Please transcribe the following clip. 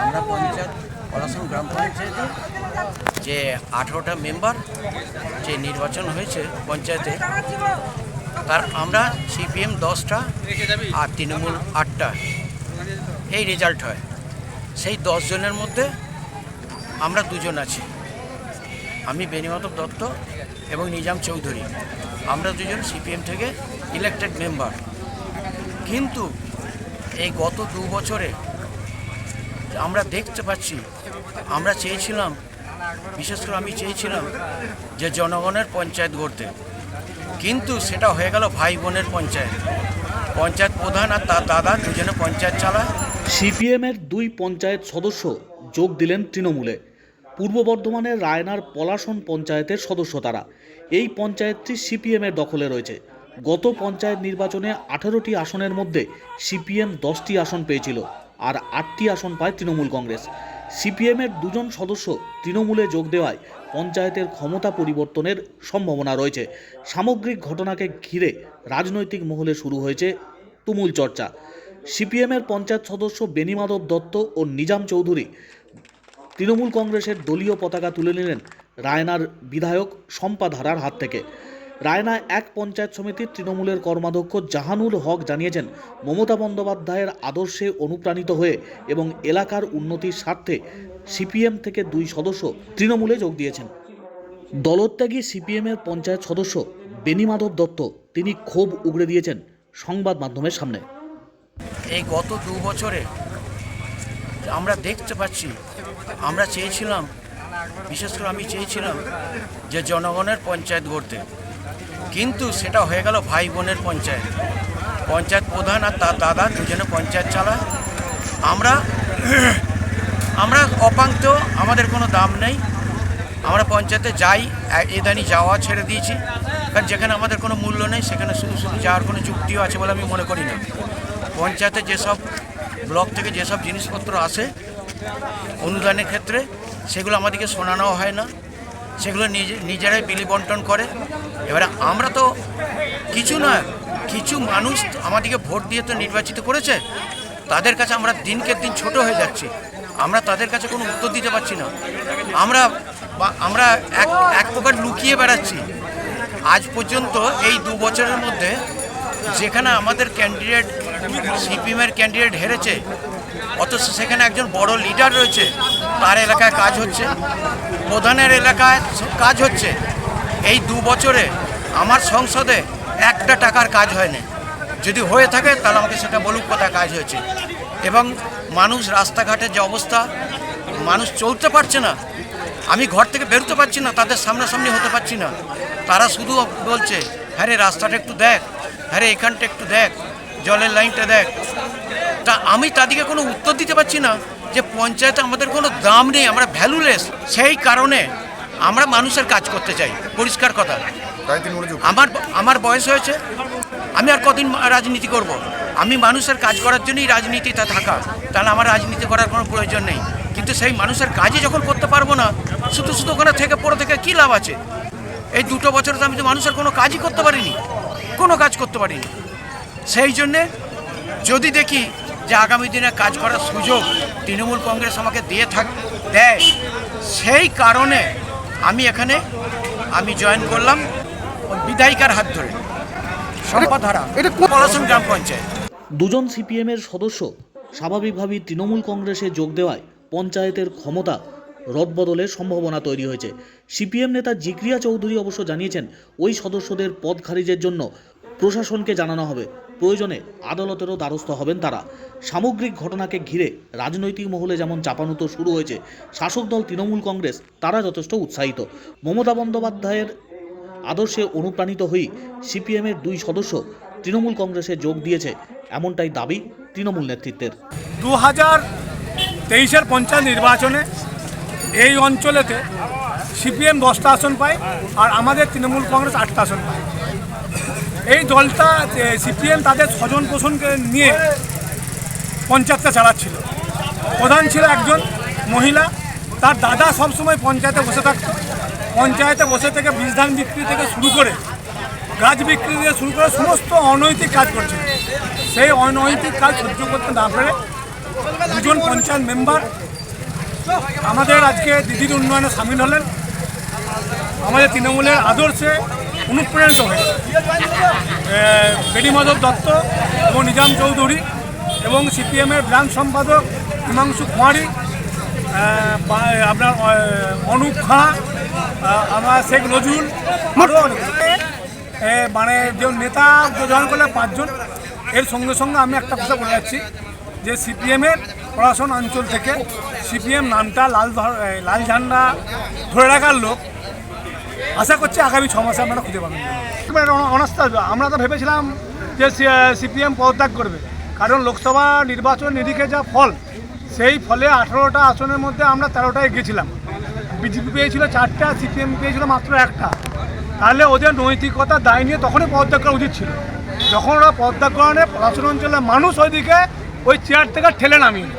আমরা পঞ্চায়েত পলাশন গ্রাম পঞ্চায়েতে যে আঠেরোটা মেম্বার যে নির্বাচন হয়েছে পঞ্চায়েতে, তার আমরা সিপিএম দশটা আর তৃণমূল আটটা এই রেজাল্ট হয়। সেই জনের মধ্যে আমরা দুজন আছি। আমি বেনিমাধব দত্ত এবং নিজাম চৌধুরী। আমরা দুজন সিপিএম থেকে ইলেক্টেড মেম্বার কিন্তু এই গত দু বছরে আমরা দেখতে পাচ্ছি, আমরা চেয়েছিলাম, বিশেষ করে আমি চেয়েছিলাম যে জনগণের পঞ্চায়েত গড়তে। কিন্তু সেটা হয়ে গেল ভাই বোনের পঞ্চায়েত। পঞ্চায়েত প্রধান আর তার দাদা দুজনে পঞ্চায়েত চালায়। সিপিএমের দুই পঞ্চায়েত সদস্য যোগ দিলেন তৃণমূলে। পূর্ব বর্ধমানের রায়নার পলাশন পঞ্চায়েতের সদস্য তারা। এই পঞ্চায়েতটি সিপিএমের দখলে রয়েছে। গত পঞ্চায়েত নির্বাচনে আঠারোটি আসনের মধ্যে সিপিএম দশটি আসন পেয়েছিল। আর আটটি আসন পায় তৃণমূল কংগ্রেস। সিপিএমের দুজন সদস্য তৃণমূলে যোগ দেওয়ায় পঞ্চায়েতের ক্ষমতা পরিবর্তনের সম্ভাবনা রয়েছে। সামগ্রিক ঘটনাকে ঘিরে রাজনৈতিক মহলে শুরু হয়েছে তুমুল চর্চা। সিপিএমের পঞ্চায়েত সদস্য বেনিমাধব দত্ত ও নিজাম চৌধুরী তৃণমূল কংগ্রেসের দলীয় পতাকা তুলে নিলেন রায়নার বিধায়ক শম্পা ধারার হাত থেকে। রায়না এক পঞ্চায়েত সমিতির তৃণমূলের কর্মাধ্যক্ষ জাহানুল হক জানিয়েছেন, মমতা বন্দ্যোপাধ্যায়ের আদর্শে অনুপ্রাণিত হয়ে এবং এলাকার উন্নতির স্বার্থে সিপিএম থেকে দুই সদস্য তৃণমূলে যোগ দিয়েছেন। দলত্যাগী সিপিএমের পঞ্চায়েত সদস্য বেনিমাধব দত্ত তিনি ক্ষোভ উগড়ে দিয়েছেন সংবাদ মাধ্যমের সামনে। এই গত দু বছরে আমরা দেখতে পাচ্ছি, আমরা চেয়েছিলাম, বিশেষ করে আমি চেয়েছিলাম যে জনগণের পঞ্চায়েত গড়তে। কিন্তু সেটা হয়ে গেল ভাই বোনের পঞ্চায়েত। পঞ্চায়েত প্রধান আর তার দাদা দুজনে পঞ্চায়েত চালায়। আমরা আমরা অপাঙ্ক্ত, আমাদের কোনো দাম নেই। আমরা পঞ্চায়েতে যাই এদানি যাওয়া ছেড়ে দিয়েছি। কারণ যেখানে আমাদের কোনো মূল্য নেই, সেখানে শুধু শুধু যাওয়ার কোনো যুক্তিও আছে বলে আমি মনে করি না। পঞ্চায়েতে যেসব, ব্লক থেকে যেসব জিনিসপত্র আসে অনুদানের ক্ষেত্রে, সেগুলো আমাদেরকে শোনানো হয় না। সেগুলো নিজে, নিজেরাই বিলি বন্টন করে। এবারে আমরা তো কিছু না কিছু মানুষ আমাদেরকে ভোট দিয়ে তো নির্বাচিত করেছে। তাদের কাছে আমরা দিনকে দিন ছোট হয়ে যাচ্ছি। আমরা তাদের কাছে কোনো উত্তর দিতে পারছি না। আমরা আমরা এক এক প্রকার লুকিয়ে বেড়াচ্ছি। আজ পর্যন্ত এই দু বছরের মধ্যে যেখানে আমাদের ক্যান্ডিডেট সিপিএমের ক্যান্ডিডেট হেরেছে অথচ সেখানে একজন বড় লিডার রয়েছে। তার এলাকায় কাজ হচ্ছে। প্রধানের এলাকায় কাজ হচ্ছে। এই দু বছরে আমার সংসদে একটা টাকার কাজ হয়নি। যদি হয়ে থাকে তাহলে আমাকে সেটা বলুক কোথায় কাজ হয়েছে। এবং মানুষ রাস্তাঘাটের যে অবস্থা, মানুষ চলতে পারছে না। আমি ঘর থেকে বেরোতে পারছি না, তাদের সামনাসামনি হতে পারছি না। তারা শুধু বলছে হ্যাঁ রে, রাস্তাটা একটু দেখ। হ্যাঁ রে, এখানটা একটু দেখ। জলের লাইনটা দেখ। তা আমি তাদেরকে কোনো উত্তর দিতে পারছি না যে পঞ্চায়েতে আমাদের কোনো দাম নেই আমরা ভ্যালুলেস সেই কারণে আমরা মানুষের কাজ করতে চাই। পরিষ্কার কথা। আমার আমার বয়স হয়েছে। আমি আর কদিন রাজনীতি করব। আমি মানুষের কাজ করার জন্যই রাজনীতিতে থাকা। তাহলে আমার রাজনীতি করার কোনো প্রয়োজন নেই। কিন্তু সেই মানুষের কাজই যখন করতে পারব না শুধু শুধু ওখানে থেকে পড়ে থেকে কী লাভ আছে? এই দুটো বছর তো আমি তো মানুষের কোনো কাজই করতে পারিনি। কোনো কাজ করতে পারিনি। সেই জন্যে যদি দেখি যে আগামী দিনে কাজ করার সুযোগ তৃণমূল কংগ্রেস আমাকে দিয়ে থাক দেয়। সেই কারণে আমি এখানে আমি জয়েন করলাম বিধায়িকার হাত ধরে। সম্পাধারা এটা পলাশন গ্রাম পঞ্চায়েত। দুজন সিপিএমের সদস্য স্বাভাবিকভাবেই তৃণমূল কংগ্রেসে যোগ দেওয়ায় পঞ্চায়েতের ক্ষমতা রদবদলের সম্ভাবনা তৈরি হয়েছে। সিপিএম নেতা জিক্রিয়া চৌধুরী অবশ্য জানিয়েছেন ওই সদস্যদের পদ খারিজের জন্য প্রশাসনকে জানানো হবে। প্রয়োজনে আদালতেরও দ্বারস্থ হবেন তারা। সামগ্রিক ঘটনাকে ঘিরে রাজনৈতিক মহলে যেমন চাপানুতো শুরু হয়েছে, শাসক দল তৃণমূল কংগ্রেস তারা যথেষ্ট উৎসাহিত। মমতা বন্দ্যোপাধ্যায়ের আদর্শে অনুপ্রাণিত হয়েই সিপিএমের দুই সদস্য তৃণমূল কংগ্রেসে যোগ দিয়েছে, এমনটাই দাবি তৃণমূল নেতৃত্বের। দু হাজার তেইশের পঞ্চায়েত নির্বাচনে এই অঞ্চলেতে সিপিএম দশটা আসন পায় আর আমাদের তৃণমূল কংগ্রেস আটটা আসন পায়। এই দলটা সিপিএম তাদের স্বজন পোষণকে নিয়ে পঞ্চায়েতটা চালাচ্ছিল। প্রধান ছিল একজন মহিলা, তার দাদা সবসময় পঞ্চায়েতে বসে থাকত। পঞ্চায়েতে বসে থেকে বীজ ধান বিক্রি থেকে শুরু করে, গাছ বিক্রি থেকে শুরু করে সমস্ত অনৈতিক কাজ করছিল। সেই অনৈতিক কাজ সহ্য করতে না পেরে দুজন পঞ্চায়েত মেম্বার, আমাদের আজকে দিদির উন্নয়নে সামিল হলেন। আমাদের তৃণমূলের আদর্শে অনুপ্রাণিত হয়ে বেডি মাধব দত্ত এবং নিজাম চৌধুরী এবং সিপিএমের ব্রাঞ্চ সম্পাদক হিমাংশু কুমারী আপনার অনুপ খাঁ আমার শেখ নজরুল মানে যে নেতা জয়েন করলে পাঁচজন। এর সঙ্গে সঙ্গে আমি একটা কথা বলে যাচ্ছি যে সিপিএমের প্রশাসন অঞ্চল থেকে সিপিএম নামটা লাল লাল ঝান্ডা ধরে রাখার লোক আশা করছি আগামী ছ মাসে আপনারা খুঁজে পাবেন। অনাস্থা, আমরা তো ভেবেছিলাম যে সিপিএম পদত্যাগ করবে। কারণ লোকসভা নির্বাচন নিরিখে যা ফল, সেই ফলে আঠারোটা আসনের মধ্যে আমরা তেরোটায় গেছিলাম। বিজেপি পেয়েছিল চারটা, সিপিএম পেয়েছিল মাত্র একটা। তাহলে ওদের নৈতিকতা দায় নিয়ে তখনই পদত্যাগ করা উচিত ছিল। যখন ওরা পদত্যাগ করানে পড়াশোনা অঞ্চলের মানুষ ওইদিকে ওই চেয়ার থেকে ঠেলে নামিয়ে